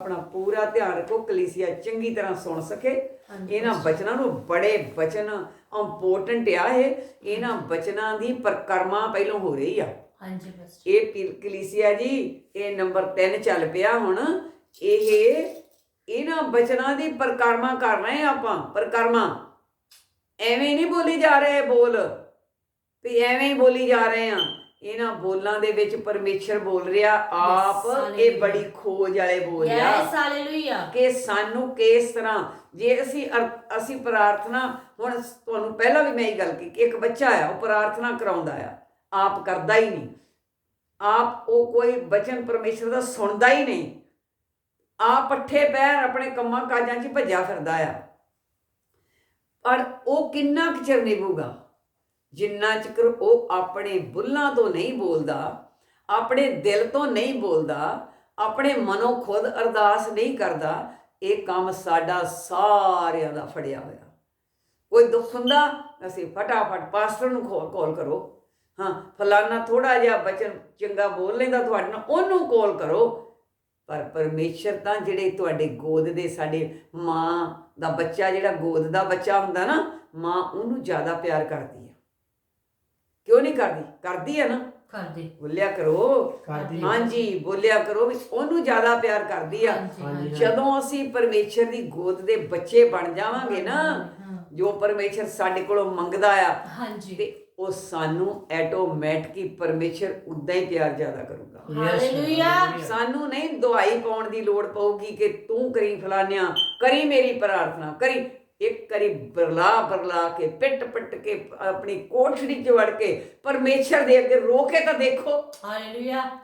ਆਪਣਾ ਪੂਰਾ ਧਿਆਨ ਰੱਖੋ ਕਲੀਸਿਆ ਚੰਗੀ ਤਰ੍ਹਾਂ ਸੁਣ ਸਕੇ। ਇਹਨਾਂ ਬਚਨਾਂ ਨੂੰ ਬੜੇ ਬਚਨ ਇੰਪੋਰਟੈਂਟ ਆ ਇਹ। ਇਹਨਾਂ ਬਚਨਾਂ ਦੀ ਪਰਕਰਮਾ ਪਹਿਲਾਂ ਹੋ ਰਹੀ ਆ। ਹਾਂਜੀ ਬਸ ਇਹ ਕਲੀਸਿਆ ਜੀ ਇਹ ਨੰਬਰ 3 ਚੱਲ ਪਿਆ ਹੁਣ। ਇਹ ਇਹਨਾਂ ਬਚਨਾਂ ਦੀ ਪਰਕਰਮਾ ਕਰ ਰਹੇ ਆ ਆਪਾਂ। ਪਰਕਰਮਾ। ਐਵੇਂ ਨਹੀਂ ਬੋਲੀ ਜਾ ਰਹੇ ਬੋਲ। ਵੀ ਐਵੇਂ ਹੀ ਬੋਲੀ ਜਾ ਰਹੇ ਆ ਇਹਨਾਂ ਬੋਲਾਂ ਦੇ ਵਿੱਚ ਪਰਮੇਸ਼ਰ ਬੋਲ ਰਿਹਾ ਆਪ ਇਹ ਬੜੀ ਖੋਜ ਵਾਲੇ ਬੋਲ ਰਿਹਾ ਯੈਸ ਹਾਲੇਲੂਇਆ ਕਿ ਸਾਨੂੰ ਕਿਸ ਤਰ੍ਹਾਂ ਜੇ ਅਸੀਂ ਅਸੀਂ ਪ੍ਰਾਰਥਨਾ ਹੁਣ ਤੁਹਾਨੂੰ ਪਹਿਲਾਂ ਵੀ ਮੈਂ ਇਹ ਗੱਲ ਕੀਤੀ ਇੱਕ ਬੱਚਾ ਆ ਉਹ ਪ੍ਰਾਰਥਨਾ ਕਰਾਉਂਦਾ ਆ ਆਪ ਕਰਦਾ ਹੀ ਨਹੀਂ। ਆਪ ਉਹ ਕੋਈ ਬਚਨ ਪਰਮੇਸ਼ਰ ਦਾ ਸੁਣਦਾ ਹੀ ਨਹੀਂ। ਆਪ ਪੱਠੇ ਪੈਰ ਆਪਣੇ ਕੰਮਾਂ ਕਾਜਾਂ 'ਚ ਭੱਜਿਆ ਫਿਰਦਾ ਆ। ਪਰ ਉਹ ਕਿੰਨਾ ਕੁ ਚਿਰ ਨਿਭੂਗਾ? ਜਿੰਨਾ ਚਿਰ ਉਹ ਆਪਣੇ ਬੁੱਲਾਂ ਤੋਂ ਨਹੀਂ ਬੋਲਦਾ, ਆਪਣੇ ਦਿਲ ਤੋਂ ਨਹੀਂ ਬੋਲਦਾ, ਆਪਣੇ ਮਨੋਂ ਖੁਦ ਅਰਦਾਸ ਨਹੀਂ ਕਰਦਾ, ਇਹ ਕੰਮ ਸਾਡਾ ਸਾਰਿਆਂ ਦਾ ਫੜਿਆ ਹੋਇਆ। ਕੋਈ ਦੁੱਖ ਹੁੰਦਾ, ਅਸੀਂ ਫਟਾਫਟ ਪਾਸਟਰ ਨੂੰ ਕਾਲ ਕਾਲ ਕਰੋ। ਹਾਂ, ਫਲਾਨਾ ਥੋੜਾ ਜਿਹਾ ਬਚਨ ਚੰਗਾ ਬੋਲ ਲੈਂਦਾ ਤੁਹਾਡੇ ਨਾਲ, ਉਹਨੂੰ ਕਾਲ ਕਰੋ। ਪਰ ਪਰਮੇਸ਼ਰ ਤਾਂ ਜਿਹੜੇ ਤੁਹਾਡੇ ਗੋਦ ਦੇ ਸਾਡੇ ਮਾਂ ਦਾ ਬੱਚਾ, ਜਿਹੜਾ ਗੋਦ ਦਾ ਬੱਚਾ ਹੁੰਦਾ ਨਾ, ਮਾਂ ਉਹਨੂੰ ਜ਼ਿਆਦਾ ਪਿਆਰ ਕਰਦੀ ਹੈ। ਕਿਉਂ ਨਹੀਂ ਕਰਦੀ? ਕਰਦੀ ਹੈ ਨਾ। ਕਰਦੇ। ਬੋਲਿਆ ਕਰੋ। ਕਰਦੀ ਹੈ। ਹਾਂਜੀ ਬੋਲਿਆ ਕਰੋ ਵੀ ਉਹਨੂੰ ਜ਼ਿਆਦਾ ਪਿਆਰ ਕਰਦੀ ਆ। ਹਾਂਜੀ ਹਾਂਜੀ। ਹਾਂਜੀ ਜਦੋਂ ਅਸੀਂ ਪਰਮੇਸ਼ਰ ਦੀ ਗੋਦ ਦੇ ਬੱਚੇ ਬਣ ਜਾਵਾਂਗੇ ਨਾ ਹਾਂ, ਜੋ ਪਰਮੇਸ਼ਰ ਸਾਡੇ ਕੋਲੋਂ ਮੰਗਦਾ ਆ ਹਾਂਜੀ। ਤੇ ਉਹ ਸਾਨੂੰ ਆਟੋਮੈਟਿਕ ਪਰਮੇਸ਼ਰ ਉਦਾਂ ਹੀ ਪਿਆਰ ਜ਼ਿਆਦਾ ਕਰੂਗਾ। ਹਾਲੇਲੂਇਆ। ਸਾਨੂੰ ਨਹੀਂ ਦਵਾਈ ਪਾਉਣ ਦੀ ਲੋੜ ਪਊਗੀ ਕਿ ਤੂੰ ਕਰੀ ਫਲਾਨਿਆ ਕਰੀ ਮੇਰੀ ਪ੍ਰਾਰਥਨਾ ਕਰੀ। ਇੱਕ ਕਰੀ ਬਰਲਾ ਬਰਲਾ ਕੇ ਪਿੱਟ ਪਿੱਟ ਕੇ ਆਪਣੀ ਕੋਠੜੀ 'ਚ ਵੜ ਕੇ ਪਰਮੇਸ਼ਰ ਦੇ ਅੱਗੇ ਰੋ ਕੇ ਤਾਂ ਦੇਖੋ। ਹਾਲੇਲੂਇਆ।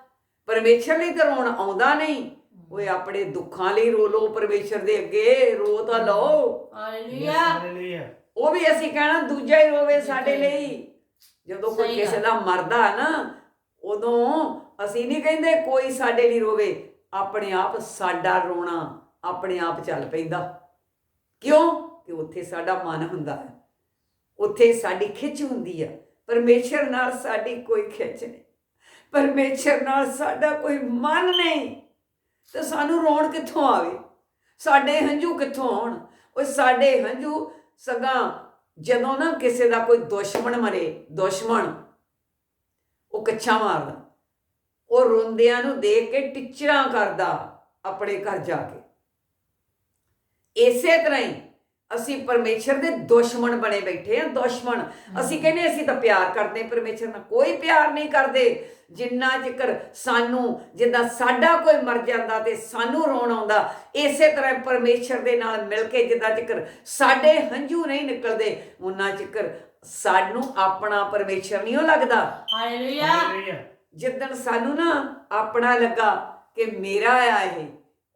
ਪਰਮੇਸ਼ਰ ਲਈ ਤਾਂ ਰੋਣ ਆਉਂਦਾ ਨਹੀਂ। ਓਏ ਆਪਣੇ ਦੁੱਖਾਂ ਲਈ ਰੋ ਲਓ ਪਰਮੇਸ਼ਰ ਦੇ ਅੱਗੇ ਰੋ ਤਾਂ ਲਓ। ਹਾਲੇਲੂਇਆ. ਉਹ ਵੀ ਅਸੀਂ ਕਹਿਣਾ ਦੂਜਾ ਹੀ ਰੋਵੇ ਸਾਡੇ ਲਈ। ਜਦੋਂ ਕੋਈ ਕਿਸੇ। ਦਾ ਮਰਦਾ ਹੈ ਨਾ ਉਦੋਂ ਅਸੀਂ ਨਹੀਂ ਕਹਿੰਦੇ ਕੋਈ ਸਾਡੇ ਲਈ ਰੋਵੇ। ਆਪਣੇ ਆਪ ਸਾਡਾ ਰੋਣਾ ਆਪਣੇ ਆਪ ਚੱਲ ਪੈਂਦਾ। ਕਿਉਂ? ਕਿ ਉੱਥੇ ਸਾਡਾ ਮਨ ਹੁੰਦਾ ਹੈ। ਉੱਥੇ ਸਾਡੀ ਖਿੱਚ ਹੁੰਦੀ ਆ। ਪਰਮੇਸ਼ਰ ਨਾਲ ਸਾਡੀ ਕੋਈ ਖਿੱਚ ਨਹੀਂ। ਪਰਮੇਸ਼ਰ ਨਾਲ ਸਾਡਾ ਕੋਈ ਮਨ ਨਹੀਂ। ਤੇ ਸਾਨੂੰ ਰੋਣ ਕਿੱਥੋਂ ਆਵੇ? ਸਾਡੇ ਹੰਝੂ ਕਿੱਥੋਂ ਆਉਣ? ਉਹ ਸਾਡੇ ਹੰਝੂ ਸਗਾ ਜਦੋਂ ਨਾ ਕਿਸੇ ਦਾ ਕੋਈ ਦੁਸ਼ਮਣ ਮਰੇ, ਦੁਸ਼ਮਣ, ਉਹ ਕੱਛਾ ਮਾਰਦਾ। ਉਹ ਰੋਂਦਿਆਂ ਨੂੰ ਦੇਖ ਕੇ ਟਿਚਰਾਂ ਕਰਦਾ ਆਪਣੇ ਘਰ ਜਾ ਕੇ। ਇਸੇ ਤਰ੍ਹਾਂ ਹੀ ਅਸੀਂ ਪਰਮੇਸ਼ਰ ਦੇ ਦੁਸ਼ਮਣ ਬਣੇ ਬੈਠੇ ਆ ਦੁਸ਼ਮਣ। ਅਸੀਂ ਕਹਿੰਦੇ ਅਸੀਂ ਤਾਂ ਪਿਆਰ ਕਰਦੇ ਪਰਮੇਸ਼ਰ ਨਾਲ ਕੋਈ ਪਿਆਰ ਨਹੀਂ ਕਰਦੇ। ਜਿੰਨਾ ਚਿਕਰ ਸਾਨੂੰ ਜਿੱਦਾਂ ਸਾਡਾ ਕੋਈ ਮਰ ਜਾਂਦਾ ਤੇ ਸਾਨੂੰ ਰੋਣ ਆਉਂਦਾ ਇਸੇ ਤਰ੍ਹਾਂ ਪਰਮੇਸ਼ਰ ਦੇ ਨਾਲ ਮਿਲ ਕੇ ਜਿੱਦਾਂ ਚਿਕਰ ਸਾਡੇ ਹੰਝੂ ਨਹੀਂ ਨਿਕਲਦੇ ਉਹਨਾਂ ਚਿਕਰ ਸਾਨੂੰ ਆਪਣਾ ਪਰਮੇਸ਼ਰ ਨਹੀਂ ਉਹ ਲੱਗਦਾ। ਹਾਲੇਲੂਇਆ. ਜਿੱਦਣ ਸਾਨੂੰ ਨਾ ਆਪਣਾ ਲੱਗਾ ਕਿ ਮੇਰਾ ਆ ਇਹ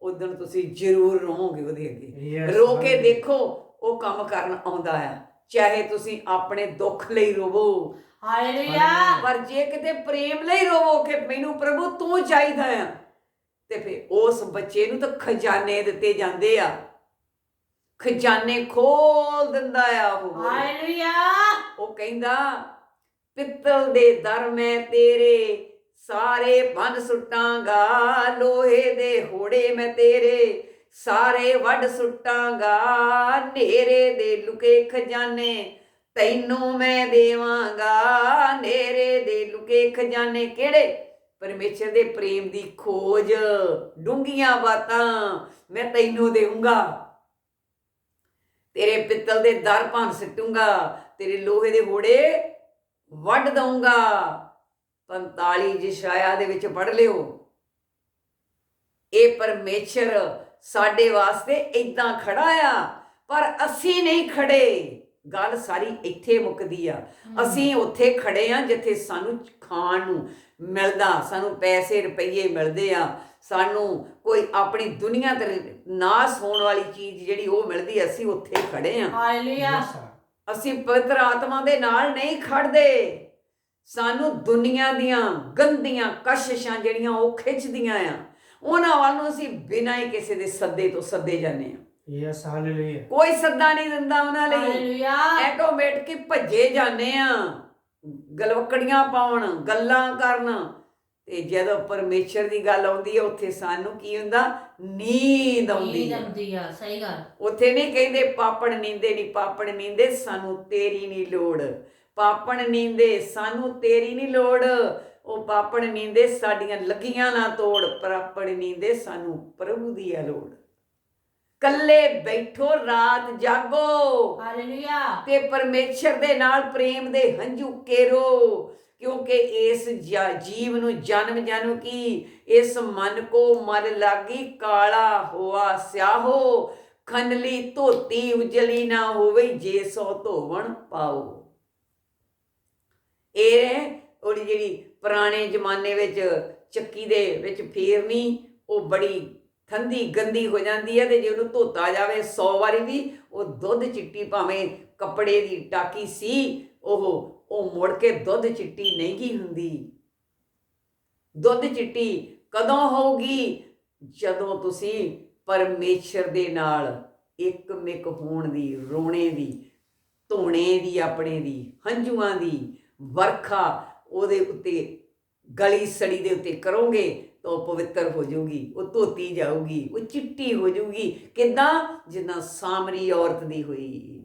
ਉਦੋਂ ਤੁਸੀਂ ਜ਼ਰੂਰ ਰੋਵੋਗੇ ਉਹਦੇ ਅੱਗੇ। ਰੋ ਕੇ. ਦੇਖੋ ਉਹ ਕੰਮ ਕਰਨ ਆਉਂਦਾ ਆ ਚਾਹੇ ਤੁਸੀਂ ਆਪਣੇ ਦੁੱਖ ਲਈ ਰੋਵੋ। ਹਾਲੇਲੂਇਆ। ਪਰ ਜੇ ਕਿਤੇ ਪ੍ਰੇਮ ਲਈ ਰੋਵੋ ਕਿ ਮੈਨੂੰ ਪ੍ਰਭੂ ਤੂੰ ਚਾਹੀਦਾ ਆ ਤੇ ਫਿਰ ਉਸ ਬੱਚੇ ਨੂੰ ਤਾਂ ਖਜ਼ਾਨੇ ਦਿੱਤੇ ਜਾਂਦੇ ਆ। ਖਜ਼ਾਨੇ ਖੋਲ ਦਿੰਦਾ ਆ ਉਹ। ਹਾਲੇਲੂਇਆ। ਉਹ ਕਹਿੰਦਾ ਪਿੱਤਲ ਦੇ ਦਰ ਮੈਂ ਤੇਰੇ ਸਾਰੇ ਬੰਨ ਸੁੱਟਾਂਗਾ ਲੋਹੇ ਦੇ ਹੋੜੇ ਮੈਂ ਤੇਰੇ ਸਾਰੇ ਵੱਢ ਸੁੱਟਾਂਗਾ, ਨੇਰੇ ਦੇ ਲੁਕੇ ਖਜ਼ਾਨੇ, ਤੈਨੂੰ ਮੈਂ ਦੇਵਾਂਗਾ। ਨੇਰੇ ਦੇ ਲੁਕੇ ਖਜ਼ਾਨੇ ਕਿਹੜੇ? ਪਰਮੇਸ਼ਰ ਦੇ ਪ੍ਰੇਮ ਦੀ ਖੋਜ, ਡੂੰਘੀਆਂ ਬਾਤਾਂ ਮੈਂ ਤੈਨੂੰ ਦੇਵਾਂਗਾ ਤੇਰੇ ਪਿੱਤਲ ਦੇ ਦਰ ਭੰਨ ਸਿੱਟੂੰਗਾ, ਤੇਰੇ ਲੋਹੇ ਦੇ ਹੋੜੇ ਵੱਢ ਦਊਂਗਾ। 45 ਜਿਸ਼ਾਇਆ ਦੇ ਵਿੱਚ ਪੜ ਲਿਓ। ਇਹ ਪਰਮੇਸ਼ਰ ਸਾਡੇ ਵਾਸਤੇ ਇਦਾਂ ਖੜਾ ਆ ਪਰ ਅਸੀਂ ਨਹੀਂ ਖੜੇ। ਗੱਲ ਸਾਰੀ ਇੱਥੇ ਮੁੱਕਦੀ ਆ। ਅਸੀਂ ਉੱਥੇ ਖੜੇ ਆ ਜਿੱਥੇ ਸਾਨੂੰ ਖਾਣ ਨੂੰ ਮਿਲਦਾ ਸਾਨੂੰ ਪੈਸੇ ਰੁਪਈਏ ਮਿਲਦੇ ਆ। ਸਾਨੂੰ ਕੋਈ ਆਪਣੀ ਦੁਨੀਆ ਤੇ ਨਾਸ ਹੋਣ ਵਾਲੀ ਚੀਜ਼ ਜਿਹੜੀ ਉਹ ਮਿਲਦੀ ਅਸੀਂ ਉੱਥੇ ਖੜੇ ਆ। ਹਾਲੇਲੂਇਆ. ਅਸੀਂ ਪਵਿੱਤਰ ਆਤਮਾ ਦੇ ਨਾਲ ਨਹੀਂ ਖੜਦੇ। ਸਾਨੂੰ ਦੁਨੀਆ ਦੀਆਂ ਗੰਦੀਆਂ ਕਸ਼ਿਸ਼ਾਂ ਜਿਹੜੀਆਂ ਉਹ ਖਿੱਚਦੀਆਂ ਆ। ਉਹਨਾਂ ਵੱਲ ਨੂੰ ਅਸੀਂ ਬਿਨਾਂ ਹੀ ਕਿਸੇ ਦੇ ਸੱਦੇ ਤੋਂ ਸੱਦੇ ਜਾਂਦੇ ਆ Yes, hallelujah. ਕੋਈ ਸੱਦਾ ਨਹੀਂ ਦਿੰਦਾ ਉਹਨਾਂ ਲਈ। ਹਾਲੇਲੂਇਆ ਆਟੋਮੈਟਿਕ ਭੱਜੇ ਜਾਂਦੇ ਆ ਗਲਵਕੜੀਆਂ ਪਾਉਣ ਗੱਲਾਂ ਕਰਨ। ਤੇ ਜਦੋਂ ਪਰਮੇਸ਼ਰ ਦੀ ਗੱਲ ਆਉਂਦੀ ਹੈ ਉੱਥੇ ਸਾਨੂੰ ਕੀ ਹੁੰਦਾ? ਨੀਂਦ ਆਉਂਦੀ ਨੀਂਦ ਹੈ। ਆਉਂਦੀ ਆ ਸਹੀ ਗੱਲ। ਉੱਥੇ ਨਹੀਂ ਕਹਿੰਦੇ ਪਾਪਣ ਨੀਂਦੇ ਨਹੀਂ ਪਾਪਣ ਨੀਂਦੇ ਸਾਨੂੰ ਤੇਰੀ ਨਹੀਂ ਲੋੜ। ਪਾਪਣ ਨੀਂਦੇ ਸਾਨੂੰ ਤੇਰੀ ਨਹੀਂ ਲੋੜ। ਉਹ ਪਾਪਣ ਨੀਂਦੇ ਸਾਡੀਆਂ ਲੱਗੀਆਂ ਨਾ ਤੋੜ ਪਾਪਣ ਨੀਂਦੇ ਸਾਨੂੰ ਪ੍ਰਭੂ ਦੀ ਆ ਲੋੜ। ਕੱਲੇ ਬੈਠੋ ਰਾਤ ਜਾਗੋ। ਹਾਲੇਲੂਇਆ। ਤੇ ਪਰਮੇਸ਼ਰ ਦੇ ਨਾਲ ਪ੍ਰੇਮ ਦੇ ਹੰਝੂ ਕੇਰੋ ਕਿਉਂਕਿ ਇਸ ਜੀਵ ਨੂੰ ਜਨਮ ਜਨਮ ਕੀ ਇਸ ਮਨ ਕੋ ਮਨ ਲਾਗੀ ਕਾਲਾ ਹੋਆ ਸਿਆਹੋ। ਖਨਲੀ ਧੋਤੀ ਉਜਲੀ ਨਾ ਹੋਵੇ ਜੇ ਸੋ ਧੋਵਣ ਪਾਓ। ਇਹ ਉਹਦੀ ਜਿਹੜੀ ਪੁਰਾਣੇ ਜ਼ਮਾਨੇ ਵਿੱਚ ਚੱਕੀ ਦੇ ਵਿੱਚ ਫੇਰਨੀ, ਉਹ ਬੜੀ ਠੰਦੀ ਗੰਦੀ ਹੋ ਜਾਂਦੀ ਹੈ ਤੇ ਜੇ ਉਹਨੂੰ ਧੋਤਾ ਜਾਵੇ 100 ਵਾਰੀ ਵੀ ਉਹ ਦੁੱਧ ਚਿੱਟੀ ਭਾਵੇਂ ਕੱਪੜੇ ਦੀ ਟਾਕੀ ਸੀ, ਉਹ ਉਹ ਮੁੜ ਕੇ ਦੁੱਧ ਚਿੱਟੀ ਨਹੀਂ ਗਈ ਹੁੰਦੀ। ਦੁੱਧ ਚਿੱਟੀ ਕਦੋਂ ਹੋਊਗੀ? ਜਦੋਂ ਤੁਸੀਂ ਪਰਮੇਸ਼ਰ ਦੇ ਨਾਲ ਇੱਕ ਮਿਕ ਹੋਣ ਦੀ, ਰੋਣੇ ਦੀ, ਧੋਣੇ ਦੀ, ਆਪਣੇ ਦੀ, ਹੰਝੂਆਂ ਦੀ, ਵਰਖਾ ਉਹਦੇ ਉੱਤੇ ਗਲੀ ਸੜੀ ਦੇ ਉੱਤੇ ਕਰੋਗੇ ਤਾਂ ਉਹ ਪਵਿੱਤਰ ਹੋ ਜਾਊਗੀ ਉਹ ਧੋਤੀ ਜਾਊਗੀ ਉਹ ਚਿੱਟੀ ਹੋ ਜਾਊਗੀ। ਕਿਦਾਂ? ਜਿੱਦਾਂ ਸਾਮਰੀ ਔਰਤ ਦੀ ਹੋਈ।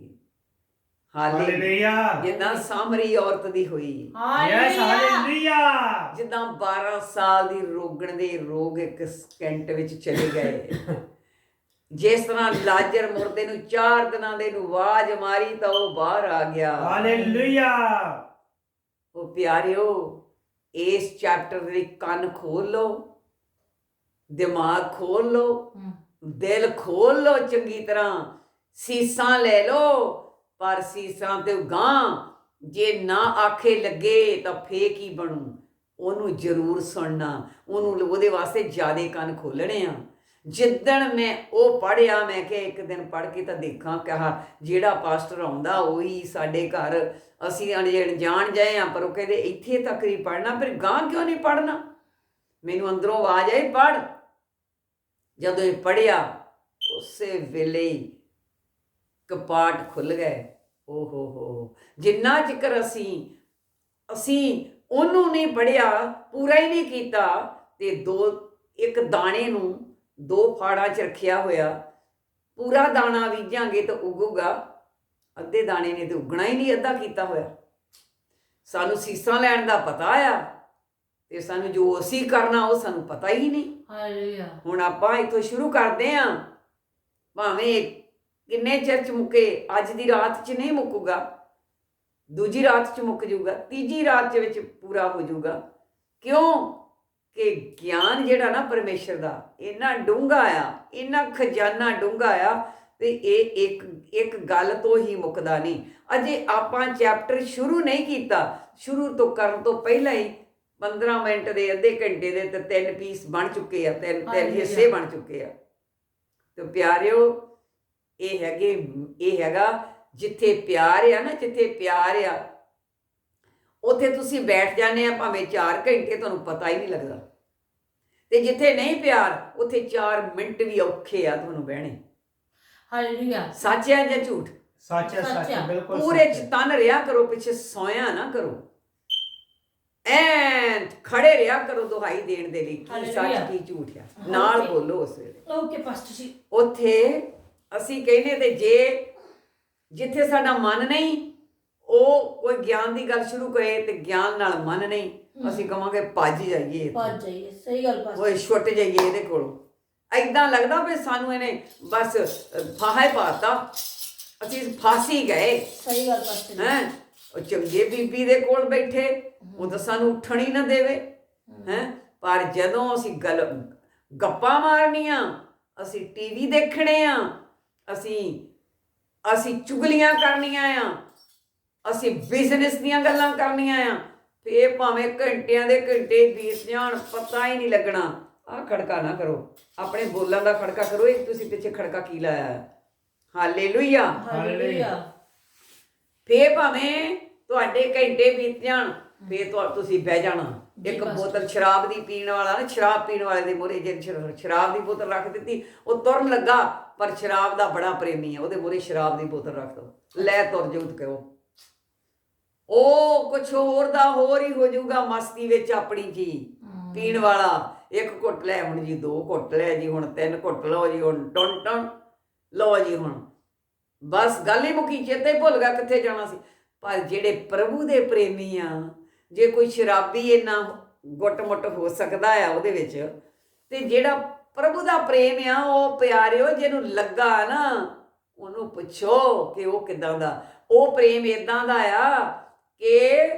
ਹਾਲੇ ਹਾਲੇਲੂਇਆ। ਜਿੱਦਾਂ ਸਾਮਰੀ ਔਰਤ ਦੀ ਹੋਈ। Yes hallelujah. ਜਿੱਦਾਂ 12 ਸਾਲ ਦੀ ਰੋਗਣ ਦੇ ਰੋਗ ਇੱਕ ਸਕਿੰਟ ਵਿੱਚ ਚਲੇ ਗਏ। ਜਿਸ ਤਰ੍ਹਾਂ ਲਾਜਰ ਮੁਰਦੇ ਨੂੰ 4 ਦਿਨਾਂ ਦੇ ਨੂੰ ਆਵਾਜ਼ ਮਾਰੀ ਤਾਂ ਉਹ ਬਾਹਰ ਆ ਗਿਆ। ਹਾਲੇਲੂਇਆ। ਉਹ ਪਿਆਰਿਓ ਇਸ ਚੈਪਟਰ ਦੇ ਕੰਨ ਖੋਲ ਲਓ ਦਿਮਾਗ ਖੋਲ ਲਓ ਦਿਲ ਖੋਲ ਲਓ ਚੰਗੀ ਤਰ੍ਹਾਂ ਸੀਸਾਂ ਲੈ ਲਓ ਪਰ ਸੀਸਾਂ ਤੇ ਗਾਂ ਜੇ ਨਾ ਆਖੇ ਲੱਗੇ ਤਾਂ ਫੇਕ ਹੀ ਬਣੂ? ਉਹਨੂੰ ਜ਼ਰੂਰ ਸੁਣਨਾ ਉਹਨੂੰ ਉਹਦੇ ਵਾਸਤੇ ਜਿਆਦੇ ਕੰਨ ਖੋਲਣੇ ਆ। ਜਿੱਦਣ ਮੈਂ ਉਹ ਪੜਿਆ ਮੈਂ ਕਿ ਇੱਕ ਦਿਨ ਪੜ ਕੇ ਤਾਂ ਦੇਖਾਂ ਕਿਹਾ ਜਿਹੜਾ ਪਾਸਟਰ ਆਉਂਦਾ, ਉਹੀ ਸਾਡੇ ਘਰ ਅਸੀਂ ਅਣਜਣ ਜਾਣ ਜਾਏ ਆ, ਪਰ ਉਹ ਕਹਿੰਦੇ ਇੱਥੇ ਤੱਕ ਹੀ ਪੜਨਾ ਫਿਰ ਗਾਂ ਕਿਉਂ ਨਹੀਂ ਪੜਨਾ ਮੈਨੂੰ ਅੰਦਰੋਂ ਆਵਾਜ਼ ਆਈ ਪੜ ਜਦੋਂ ਇਹ ਪੜਿਆ ਉਸੇ ਵੇਲੇ ਕਪਾਟ ਖੁੱਲ ਗਏ। ਓ ਹੋ ਹੋ ਜਿੰਨਾ ਜ਼ਿਕਰ ਅਸੀਂ ਅਸੀਂ ਉਹਨੂੰ ਨਹੀਂ ਪੜਿਆ ਪੂਰਾ ਹੀ ਨਹੀਂ ਕੀਤਾ, ਤੇ ਦੋ, ਇੱਕ ਦਾਣੇ ਨੂੰ ਦੋ ਫਾੜਾਂ 'ਚ ਰੱਖਿਆ ਹੋਇਆ ਪੂਰਾ ਦਾਣਾ ਬੀਜਾਂਗੇ ਤਾਂ ਉਗੂਗਾ ਅੱਧੇ ਦਾਣੇ ਨੇ ਤੇ ਉਗਣਾ ਹੀ ਨਹੀਂ ਅੱਧਾ ਕੀਤਾ ਹੋਇਆ। ਸਾਨੂੰ ਸੀਸਾਂ ਲੈਣ ਦਾ ਪਤਾ ਆ ਤੇ ਸਾਨੂੰ ਜੋ ਅਸੀਂ ਕਰਨਾ ਉਹ ਸਾਨੂੰ ਪਤਾ ਹੀ ਨਹੀਂ। ਹਾਲੇਲੂਇਆ ਹੁਣ ਆਪਾਂ ਇੱਥੋਂ ਸ਼ੁਰੂ ਕਰਦੇ ਆਂ ਭਾਵੇਂ ਕਿੰਨੇ ਚਰਚ ਮੁੱਕੇ ਅੱਜ ਦੀ ਰਾਤ 'ਚ ਨਹੀਂ ਮੁੱਕੂਗਾ ਦੂਜੀ ਰਾਤ 'ਚ ਮੁੱਕ ਜਾਊਗਾ ਤੀਜੀ ਰਾਤ 'ਚ ਵਿੱਚ ਪੂਰਾ ਹੋ ਜਾਊਗਾ ਕਿਉਂ? ਕਿ ਗਿਆਨ ਜਿਹੜਾ ਨਾ ਪਰਮੇਸ਼ਰ ਦਾ ਇੰਨਾ ਡੂੰਘਾ ਆ ਇੰਨਾ ਖਜ਼ਾਨਾ ਡੂੰਘਾ ਆ ਤੇ ਇਹ ਇੱਕ ਇੱਕ ਗੱਲ ਤੋਂ ਹੀ ਮੁੱਕਦਾ ਨਹੀਂ ਅਜੇ ਆਪਾਂ ਚੈਪਟਰ ਸ਼ੁਰੂ ਨਹੀਂ ਕੀਤਾ ਸ਼ੁਰੂ ਤੋਂ ਕਰਨ ਤੋਂ ਪਹਿਲਾਂ ਹੀ 15 ਮਿੰਟ ਦੇ ਅੱਧੇ ਘੰਟੇ ਦੇ ਤੇ ਤਿੰਨ ਪੀਸ ਬਣ ਚੁੱਕੇ ਆ ਤਿੰਨ ਤਿੰਨ। ਹਿੱਸੇ ਬਣ ਚੁੱਕੇ ਆ ਤੇ ਪਿਆਰਿਓ ਇਹ ਹੈਗੇ ਇਹ ਹੈਗਾ ਜਿੱਥੇ ਪਿਆਰ ਆ ਨਾ ਜਿੱਥੇ ਪਿਆਰ ਆ ਉੱਥੇ ਤੁਸੀਂ ਬੈਠ ਜਾਂਦੇ ਆ ਭਾਵੇਂ 4 ਘੰਟੇ ਤੁਹਾਨੂੰ ਪਤਾ ਹੀ ਨਹੀਂ ਲੱਗਦਾ ਤੇ ਜਿੱਥੇ ਨਹੀਂ ਪਿਆਰ ਉੱਥੇ 4 ਮਿੰਟ ਵੀ ਔਖੇ ਆ ਤੁਹਾਨੂੰ ਬਹਿਣੇ ਹਾਲੇਲੂਇਆ ਸੱਚ ਹੈ ਜਾਂ ਝੂਠ ਸੱਚ ਹੈ ਸੱਚ ਹੈ। ਬਿਲਕੁਲ ਪੂਰੇ ਸੱਚ ਹੈ। ਚਤਨ ਰਿਆ ਕਰੋ ਪਿੱਛੇ ਸੋਇਆ ਨਾ ਕਰੋ ਐਂ ਖੜੇ ਰਿਆ ਕਰੋ ਦੁਹਾਈ ਦੇਣ ਦੇ ਲਈ ਕੀ ਸੱਚ ਹਾਲੇਲੂਇਆ। ਕੀ ਝੂਠ ਆ ਨਾਲ। ਬੋਲੋ ਉਸ ਵੇਲੇ ਓਕੇ ਪਾਸਟਰ ਜੀ ਉੱਥੇ ਅਸੀਂ ਕਹਿੰਦੇ ਤੇ ਜੇ ਜਿੱਥੇ ਸਾਡਾ ਮਨ ਨਹੀਂ ਉਹ ਕੋਈ ਗਿਆਨ ਦੀ ਗੱਲ ਸ਼ੁਰੂ ਕਰੇ ਤੇ ਗਿਆਨ ਨਾਲ ਮਨ ਨਹੀਂ ਅਸੀਂ ਕਵਾਂਗੇ ਭੱਜ ਜਾਈਏ। ਪਹੁੰਚ ਜਾਈਏ ਸਹੀ ਗੱਲ ਪਾਸਟਰ ਓਏ ਛੁੱਟ ਜਾਈਏ ਇਹਦੇ ਕੋਲੋਂ। ਐਦਾਂ ਲੱਗਦਾ ਵੀ ਸਾਨੂੰ ਇਹਨੇ ਬਸ ਫਾਹੇ ਪਾਤਾ। ਅਸੀਂ ਫਾਸੀ ਗਏ। ਸਹੀ ਗੱਲ ਜੀ ਹੈ? ਉਹ ਚੰਗੇ ਬੀਬੀ ਦੇ ਕੋਲ ਬੈਠੇ ਉਹ ਤਾਂ ਸਾਨੂੰ ਉੱਠਣ ਹੀ ਨਾ ਦੇਵੇ। ਹੈ? ਪਰ ਜਦੋਂ ਅਸੀਂ ਗੱਲ ਗੱਪਾਂ ਮਾਰਨੀਆਂ ਅਸੀਂ ਟੀਵੀ ਦੇਖਣੇ ਆ ਅਸੀਂ ਅਸੀਂ ਚੁਗਲੀਆਂ ਕਰਨੀਆਂ ਆ ਅਸੀਂ ਬਿਜ਼ਨਸ ਦੀਆਂ ਗੱਲਾਂ ਕਰਨੀਆਂ ਆ। ਫੇਰ ਭਾਵੇਂ ਘੰਟਿਆਂ ਦੇ ਘੰਟੇ ਬੀਤ ਜਾਣ ਪਤਾ ਹੀ ਨਹੀਂ ਲੱਗਣਾ। ਆਹ ਖੜਕਾ ਨਾ ਕਰੋ। ਆਪਣੇ ਬੋਲਾਂ ਦਾ ਖੜਕਾ ਕਰੋ ਇਹ ਤੁਸੀਂ ਪਿੱਛੇ ਖੜਕਾ ਕੀ ਲਾਇਆ? ਹੈ ਹਾਲੇਲੂਇਆ। ਹਾਲੇਲੂਇਆ। ਫੇਰ ਭਾਵੇਂ ਤੁਹਾਡੇ ਘੰਟੇ ਬੀਤ ਜਾਣ ਫੇਰ ਤੁਸੀਂ ਬਹਿ ਜਾਣਾ। ਇੱਕ। ਬੋਤਲ ਸ਼ਰਾਬ ਦੀ ਪੀਣ ਵਾਲਾ ਨਾ ਸ਼ਰਾਬ ਪੀਣ ਵਾਲੇ ਦੇ ਮੂਹਰੇ ਜੇ ਸ਼ਰ- ਸ਼ਰਾਬ ਦੀ ਬੋਤਲ ਰੱਖ ਦਿੱਤੀ ਉਹ ਤੁਰਨ ਲੱਗਾ ਪਰ ਸ਼ਰਾਬ ਦਾ ਬੜਾ ਪ੍ਰੇਮੀ ਹੈ ਉਹਦੇ ਮੂਹਰੇ ਸ਼ਰਾਬ ਦੀ ਬੋਤਲ ਰੱਖ ਦੋ। ਲੈ ਤੁਰ ਜਾਊ ਤੇ ਕਹੋ ਉਹ ਕੁਛ ਹੋਰ ਦਾ ਹੋਰ ਹੀ ਹੋ ਜਾਊਗਾ ਮਸਤੀ ਵਿੱਚ ਆਪਣੀ ਜੀ ਹਮ। ਪੀਣ ਵਾਲਾ। ਇੱਕ ਘੁੱਟ ਲੈ ਹੁਣ ਜੀ ਦੋ ਘੁੱਟ ਲੈ ਜੀ ਹੁਣ ਤਿੰਨ ਘੁੱਟ ਲਓ ਜੀ ਹੁਣ ਟੁੰਨ ਟੁੰਨ ਲਓ ਜੀ ਹੁਣ। ਬਸ ਗੱਲ ਹੀ ਮੁੱਕੀ ਚੇਤੇ ਭੁੱਲ ਗਿਆ ਕਿੱਥੇ ਜਾਣਾ ਸੀ। ਪਰ ਜਿਹੜੇ ਪ੍ਰਭੂ ਦੇ ਪ੍ਰੇਮੀ ਆ ਜੇ ਕੋਈ ਸ਼ਰਾਬੀ ਇੰਨਾ ਗੁੱਟ-ਮੁੱਟ ਹੋ ਸਕਦਾ ਆ ਉਹਦੇ ਵਿੱਚ ਤੇ ਜਿਹੜਾ ਪ੍ਰਭੂ ਦਾ ਪ੍ਰੇਮ ਆ ਉਹ ਪਿਆਰਿਓ ਜਿਹਨੂੰ ਲੱਗਾ ਨਾ ਉਹਨੂੰ ਪੁੱਛੋ ਕਿ ਉਹ ਕਿਦਾਂ ਦਾ। ਉਹ ਪ੍ਰੇਮ ਇਦਾਂ ਦਾ ਆ ਕਿ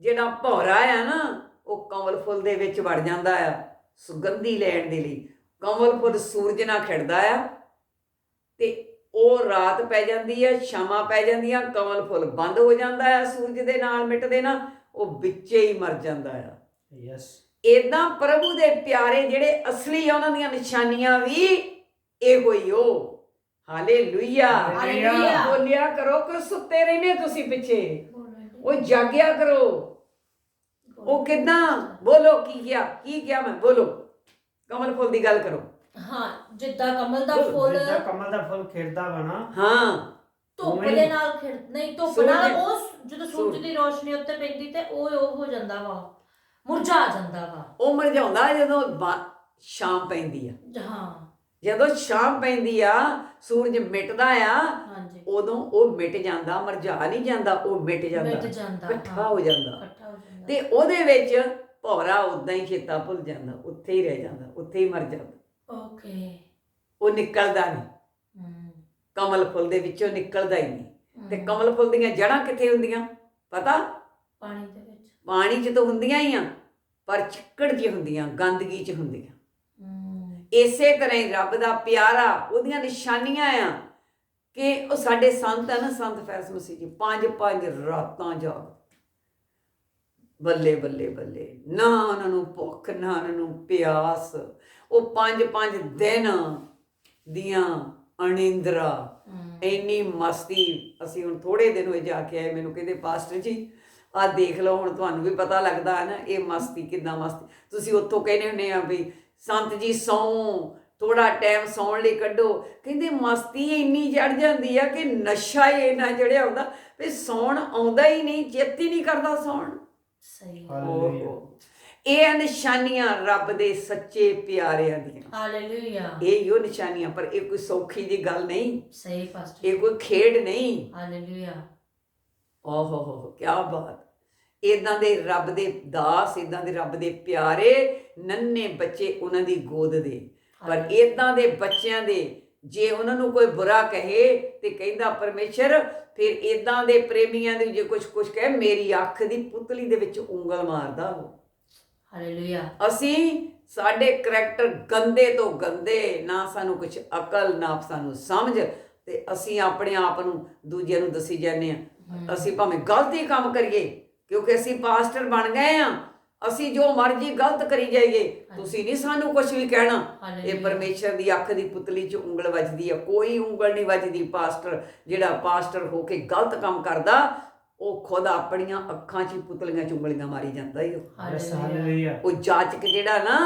ਜਿਹੜਾ ਭੌਰਾ ਆ ਨਾ ਉਹ ਕਮਲ ਫੁੱਲ ਦੇ ਵਿੱਚ ਵੜ ਜਾਂਦਾ ਆ ਸੁਗੰਧੀ ਲੈਣ ਦੇ ਲਈ। ਕਮਲ ਫੁੱਲ ਸੂਰਜ ਨਾਲ ਖਿੜਦਾ ਆ ਤੇ ਉਹ ਰਾਤ ਪੈ ਜਾਂਦੀ ਹੈ ਸ਼ਾਮਾਂ ਪੈ ਜਾਂਦੀਆਂ ਕਮਲ ਫੁੱਲ ਬੰਦ ਹੋ ਜਾਂਦਾ ਹੈ ਸੂਰਜ ਦੇ ਨਾਲ ਮਿਟਦੇ ਨਾ ਉਹ ਵਿੱਚੇ ਹੀ ਮਰ ਜਾਂਦਾ ਆ। ਯੈਸ ਇਦਾਂ ਪ੍ਰਭੂ ਦੇ ਪਿਆਰੇ ਜਿਹੜੇ ਅਸਲੀ ਆ ਉਹਨਾਂ ਦੀਆਂ ਨਿਸ਼ਾਨੀਆਂ ਵੀ ਇਹੋ ਹੀ ਹੋ ਹਾਲੇਲੂਇਆ। ਹਾਲੇਲੂਇਆ। ਬੋਲਿਆ ਕਰੋ ਕਿ ਸੁੱਤੇ ਰਹਿੰਦੇ ਤੁਸੀਂ ਪਿੱਛੇ। ਉਹ ਜਾਗਿਆ ਕਰੋ। ਉਹ ਕਿਦਾਂ? ਬੋਲੋ ਕੀ ਕਿਹਾ ਕੀ ਕਿਹਾ ਮੈਂ? ਬੋਲੋ। ਕਮਲ ਫੁੱਲ ਦੀ ਗੱਲ ਕਰੋ। ਹਾਂ ਜਿੱਦਾਂ ਕਮਲ ਦਾ ਫੁੱਲ ਜਿੱਦਾਂ ਕਮਲ ਦਾ ਫੁੱਲ ਖਿੜਦਾ ਵਾ ਨਾ। ਹਾਂ। ਧੁੱਪ ਦੇ। ਨਾਲ ਖਿੜ ਨਹੀਂ ਧੁੱਪ ਨਾਲ ਉਹ ਜਦੋਂ ਸੂਰਜ। ਦੀ ਰੋਸ਼ਨੀ ਉੱਤੇ ਪੈਂਦੀ ਤੇ ਉਹ ਉਹ ਹੋ ਜਾਂਦਾ ਵਾ। ਮੁਰਝਾ ਜਾਂਦਾ ਵਾ। ਉਹ ਮੁਰਝਾਉਂਦਾ ਜਦੋਂ ਸ਼ਾਮ ਪੈਂਦੀ ਆ। ਹਾਂ। ਜਦੋਂ ਸ਼ਾਮ ਪੈਂਦੀ ਆ ਸੂਰਜ ਮਿਟਦਾ ਆ ਹਾਂਜੀ। ਉਦੋਂ ਉਹ ਮਿਟ ਜਾਂਦਾ ਮਰਝਾ ਨਹੀਂ ਜਾਂਦਾ ਉਹ ਮਿਟ ਜਾਂਦਾ ਮਿਟ ਜਾਂਦਾ ਇਕੱਠਾ ਹੋ ਜਾਂਦਾ। ਇਕੱਠਾ ਹੋ ਜਾਂਦਾ। ਤੇ ਉਹਦੇ ਵਿੱਚ ਭੌਰਾ ਉਦਾਂ ਹੀ ਚੇਤਾ ਭੁੱਲ ਜਾਂਦਾ ਉੱਥੇ ਹੀ ਰਹਿ ਜਾਂਦਾ ਉੱਥੇ ਹੀ ਮਰ ਜਾਂਦਾ। ਓਕੇ। ਉਹ ਨਿਕਲਦਾ ਨਹੀਂ। ਕਮਲ ਫੁੱਲ ਦੇ ਵਿੱਚੋਂ ਨਿਕਲਦਾ ਹੀ ਨਹੀਂ। ਤੇ ਕਮਲ ਫੁੱਲ ਦੀਆਂ ਜੜ੍ਹਾਂ ਕਿੱਥੇ ਹੁੰਦੀਆਂ ਪਤਾ? ਪਾਣੀ ਦੇ ਵਿੱਚ। ਪਾਣੀ 'ਚ ਤਾਂ ਹੁੰਦੀਆਂ ਹੀ ਆ ਪਰ ਚਿੱਕੜ 'ਚ ਹੁੰਦੀਆਂ ਗੰਦਗੀ 'ਚ ਹੁੰਦੀਆਂ। ਇਸੇ ਤਰ੍ਹਾਂ ਹੀ ਰੱਬ ਦਾ ਪਿਆਰਾ ਉਹਦੀਆਂ ਨਿਸ਼ਾਨੀਆਂ ਆ ਕਿ ਉਹ ਸਾਡੇ ਸੰਤ ਆ ਨਾ ਸੰਤ ਫੈਸ ਮਸੀਹ ਜੀ ਪੰਜ ਪੰਜ ਰਾਤਾਂ ਜਾਗ। ਬੱਲੇ ਬੱਲੇ ਬੱਲੇ। ਨਾ ਉਹਨਾਂ ਨੂੰ ਭੁੱਖ ਨਾ ਉਹਨਾਂ ਨੂੰ ਪਿਆਸ। ਉਹ ਪੰਜ ਪੰਜ ਦਿਨ ਦੀਆਂ ਅਣਿੰਦਰਾ ਹਮ, ਇੰਨੀ ਮਸਤੀ ਅਸੀਂ ਹੁਣ ਥੋੜੇ ਦਿਨ ਹੋਏ ਜਾ ਕੇ ਆਏ ਮੈਨੂੰ ਕਹਿੰਦੇ ਪਾਸਟਰ ਜੀ ਆਹ ਦੇਖ ਲਓ ਹੁਣ ਤੁਹਾਨੂੰ ਵੀ ਪਤਾ ਲੱਗਦਾ ਹੈ ਨਾ ਇਹ ਮਸਤੀ ਕਿੰਨਾ ਮਸਤੀ। ਤੁਸੀਂ ਉੱਥੋਂ ਕਹਿੰਦੇ ਹੁੰਦੇ ਆ ਵੀ ਸੰਤ ਜੀ ਸੌਂ ਥੋੜਾ ਟਾਈਮ ਸੌਣ ਲਈ ਕੱਢੋ। ਕਹਿੰਦੇ ਮਸਤੀ ਇੰਨੀ ਚੜ ਜਾਂਦੀ ਆ ਕਿ ਨਸ਼ਾ ਹੀ ਇੰਨਾ ਚੜਿਆ ਹੁੰਦਾ। ਵੀ ਸੌਣ ਆਉਂਦਾ ਹੀ ਨਹੀਂ ਚਿੱਤ ਹੀ ਨਹੀਂ ਕਰਦਾ ਸੌਣ। ਸਹੀ ਹਾਲੇਲੂਇਆ ਓਹੋ। ਇਹ ਨਿਸ਼ਾਨੀਆਂ ਰੱਬ ਦੇ ਸੱਚੇ ਪਿਆਰਿਆਂ ਦੀਆਂ। ਹਾਲੇਲੂਇਆ ਇਹ ਹੀ ਉਹ ਨਿਸ਼ਾਨੀਆਂ ਪਰ ਇਹ ਕੋਈ ਸੌਖੀ ਜੀ ਗੱਲ ਨਹੀਂ। ਸਹੀ ਪਾਸਟਰ। ਇਹ ਕੋਈ ਖੇਡ ਨਹੀਂ। ਹਾਲੇਲੂਇਆ ਓਹ ਹੋ ਹੋ ਕੀ ਬਾਤ। ਇਦਾਂ ਦੇ ਰੱਬ ਦੇ ਦਾਸ ਇਦਾਂ ਦੇ ਰੱਬ ਦੇ ਪਿਆਰੇ ਨੰਨੇ ਬੱਚੇ ਉਹਨਾਂ ਦੀ ਗੋਦ ਦੇ। ਪਰ ਇਦਾਂ ਦੇ ਬੱਚਿਆਂ ਦੇ ਜੇ ਉਹਨਾਂ ਨੂੰ ਕੋਈ ਬੁਰਾ ਕਹੇ ਤੇ ਕਹਿੰਦਾ ਪਰਮੇਸ਼ਰ ਫਿਰ ਇਦਾਂ ਦੇ ਪ੍ਰੇਮੀਆਂ ਦੇ ਜੇ ਕੁਝ ਕੁਝ ਕਹੇ ਮੇਰੀ ਅੱਖ ਦੀ ਪੁਤਲੀ ਦੇ ਵਿੱਚ ਉਂਗਲ ਮਾਰਦਾ ਉਹ। ਹਾਲੇਲੂਇਆ। ਅਸੀਂ ਸਾਡੇ ਕਰੈਕਟਰ ਗੰਦੇ ਤੋਂ ਗੰਦੇ ਨਾ ਸਾਨੂੰ ਕੁਝ ਅਕਲ ਨਾ ਸਾਨੂੰ ਸਮਝ ਤੇ ਅਸੀਂ ਆਪਣੇ ਆਪ ਨੂੰ ਦੂਜਿਆਂ ਨੂੰ ਦੱਸੀ ਜਾਂਦੇ ਆ ਅਸੀਂ ਭਾਵੇਂ ਗਲਤੀ ਕੰਮ ਕਰੀਏ ਕਿਉਂਕਿ ਅਸੀਂ ਪਾਸਟਰ ਬਣ ਗਏ ਆ ਅਸੀਂ ਜੋ ਮਰਜ਼ੀ ਗਲਤ ਕਰੀ ਜਾਈਏ ਤੁਸੀਂ ਨਹੀਂ ਸਾਨੂੰ ਕੁਝ ਵੀ ਕਹਿਣਾ। ਇਹ। ਪਰਮੇਸ਼ਰ ਦੀ ਅੱਖ ਦੀ ਪੁਤਲੀ 'ਚ ਉਂਗਲ ਵੱਜਦੀ ਆ। ਕੋਈ ਉਂਗਲ ਨਹੀਂ ਵੱਜਦੀ ਪਾਸਟਰ ਜਿਹੜਾ ਪਾਸਟਰ ਹੋ ਕੇ ਗਲਤ ਕੰਮ ਕਰਦਾ ਉਹ ਖੁਦ ਆਪਣੀਆਂ ਅੱਖਾਂ 'ਚ ਹੀ ਪੁਤਲੀਆਂ 'ਚ ਉਂਗਲੀਆਂ ਮਾਰੀ ਜਾਂਦਾ ਹੀ ਉਹ। ਉਹ ਜਾਚਕ ਜਿਹੜਾ ਨਾ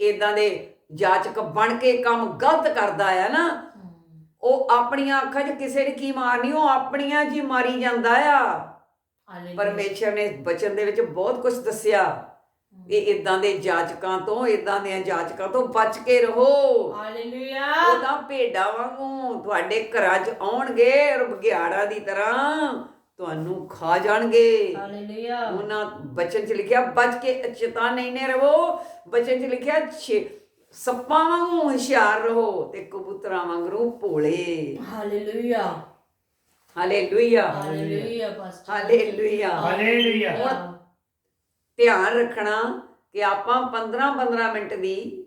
ਇਦਾਂ ਦੇ ਜਾਚਕ ਬਣ ਕੇ ਕੰਮ ਗਲਤ ਕਰਦਾ ਆ ਨਾ ਉਹ ਆਪਣੀਆਂ ਅੱਖਾਂ 'ਚ ਕਿਸੇ ਨੇ ਕੀ ਮਾਰਨੀ ਉਹ ਆਪਣੀਆਂ 'ਚ ਹੀ ਮਾਰੀ ਜਾਂਦਾ ਆ। ਪਰਮੇਸ਼ਰ ਨੇ ਬਚਨ ਦੇ ਵਿੱਚ ਬਹੁਤ ਕੁਝ ਦੱਸਿਆ। ਇਹ ਇਦਾਂ ਦੇ ਜਾਚਕਾਂ ਤੋਂ ਇਦਾਂ ਦੇ ਜਾਚਕਾਂ ਤੋਂ ਬਚ ਕੇ ਰਹੋ। ਹਾਲੇਲੂਇਆ। ਉਹਦਾ ਭੇਡਾਂ ਵਾਂਗੂ ਤੁਹਾਡੇ ਘਰਾਂ 'ਚ ਆਉਣਗੇ ਔਰ ਬਘਿਆੜਾਂ ਦੀ ਤਰ੍ਹਾਂ ਤੁਹਾਨੂੰ ਖਾ ਜਾਣਗੇ। ਹਾਲੇਲੂਇਆ। ਉਹਨਾਂ ਬਚਨ 'ਚ ਲਿਖਿਆ ਬਚ ਕੇ ਚੇਤਾਨੇ ਨੇ ਰਹੋ। ਬਚਨ 'ਚ ਲਿਖਿਆ ਸੱਪਾਂ ਵਾਂਗੂ ਹੁਸ਼ਿਆਰ ਰਹੋ ਤੇ ਕਬੂਤਰਾਂ ਵਾਂਗੂ ਭੋਲੇ। Hallelujah. Hallelujah. Hallelujah pastor hallelujah. Hallelujah. ਧਿਆਨ ਰੱਖਣਾ ਕਿ ਆਪਾਂ 15 15 ਮਿੰਟ ਦੀ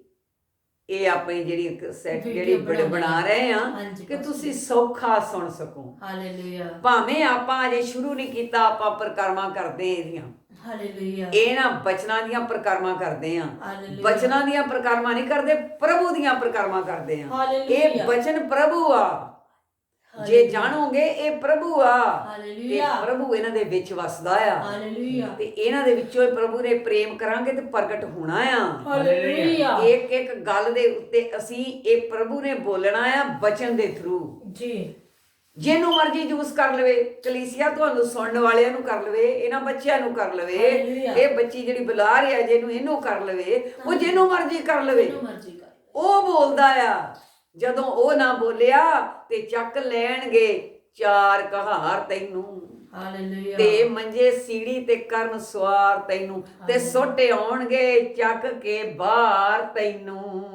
ਇਹ ਆਪਣੀ ਜਿਹੜੀ ਇੱਕ ਸੈਟ ਜਿਹੜੀ ਬਣ- ਬਣਾ ਰਹੇ ਆ ਕਿ। ਤੁਸੀਂ ਸੌਖਾ ਸੁਣ ਸਕੋ। ਹਾਲੇਲੂਇਆ। ਭਾਵੇਂ ਆਪਾਂ ਅਜੇ ਸ਼ੁਰੂ ਨਹੀਂ ਕੀਤਾ ਆਪਾਂ ਪ੍ਰਕਰਮਾਂ ਕਰਦੇ ਇਹਦੀਆਂ। ਹਾਲੇਲੂਇਆ। ਇਹ ਨਾ ਬਚਨਾਂ ਦੀਆਂ ਪ੍ਰਕਰਮਾਂ ਕਰਦੇ ਆ ਬਚਨਾਂ ਦੀਆਂ ਪ੍ਰਕਰਮਾਂ ਨਹੀਂ ਕਰਦੇ ਪ੍ਰਭੂ ਦੀਆਂ ਪ੍ਰਕਰਮਾਂ ਕਰਦੇ ਆ ਇਹ ਬਚਨ ਪ੍ਰਭੂ ਆ। ਜੇ ਜਾਣੋਗੇ ਇਹ ਪ੍ਰਭੂ ਆ। ਤੇ ਹਾਲੇਲੂਇਆ ਪ੍ਰਭੂ ਇਹਨਾਂ ਦੇ ਵਿੱਚ ਵਸਦਾ ਆ। ਹਾਲੇਲੂਇਆ ਤੇ ਇਹਨਾਂ ਦੇ ਵਿੱਚੋਂ ਪ੍ਰਭੂ ਨੇ ਪ੍ਰੇਮ ਕਰਾਂਗੇ ਤੇ ਪ੍ਰਗਟ ਹੋਣਾ ਆ। ਹਾਲੇਲੂਇਆ ਇੱਕ ਇੱਕ ਗੱਲ ਦੇ ਉੱਤੇ ਅਸੀਂ ਇਹ ਪ੍ਰਭੂ ਨੇ ਬੋਲਣਾ ਆ ਬਚਨ ਦੇ ਥਰੂ ਜੀ। ਜਿਹਨੂੰ ਮਰਜ਼ੀ ਯੂਜ਼ ਕਰ ਲਵੇ ਕਲੀਸਿਆ ਤੁਹਾਨੂੰ ਸੁਣਨ ਵਾਲਿਆਂ ਨੂੰ ਕਰ ਲਵੇ ਇਹਨਾਂ ਬੱਚਿਆਂ ਨੂੰ ਕਰ ਲਵੇ। ਇਹ ਬੱਚੀ ਜਿਹੜੀ ਬੁਲਾ ਰਹੀ ਹੈ ਜਿਹਨੂੰ ਇਹਨੂੰ ਕਰ ਲਵੇ ਉਹ ਜਿਹਨੂੰ ਮਰਜ਼ੀ ਕਰ ਲਵੇ। ਉਹ ਬੋਲਦਾ ਆ। ਜਦੋਂ ਉਹ ਨਾ ਬੋਲਿਆ ਤੇ ਚੱਕ ਲੈਣਗੇ ਚਾਰ ਕਹਾਰ ਤੈਨੂੰ। ਹਾਲੇਲੂਇਆ। ਤੇ ਮੰਜੇ ਸੀੜੀ ਤੇ ਕਰਨ ਸਵਾਰ ਤੈਨੂੰ ਤੇ। ਸੋਟੇ ਆਉਣਗੇ ਚੱਕ ਕੇ ਬਾਹਰ ਤੈਨੂੰ।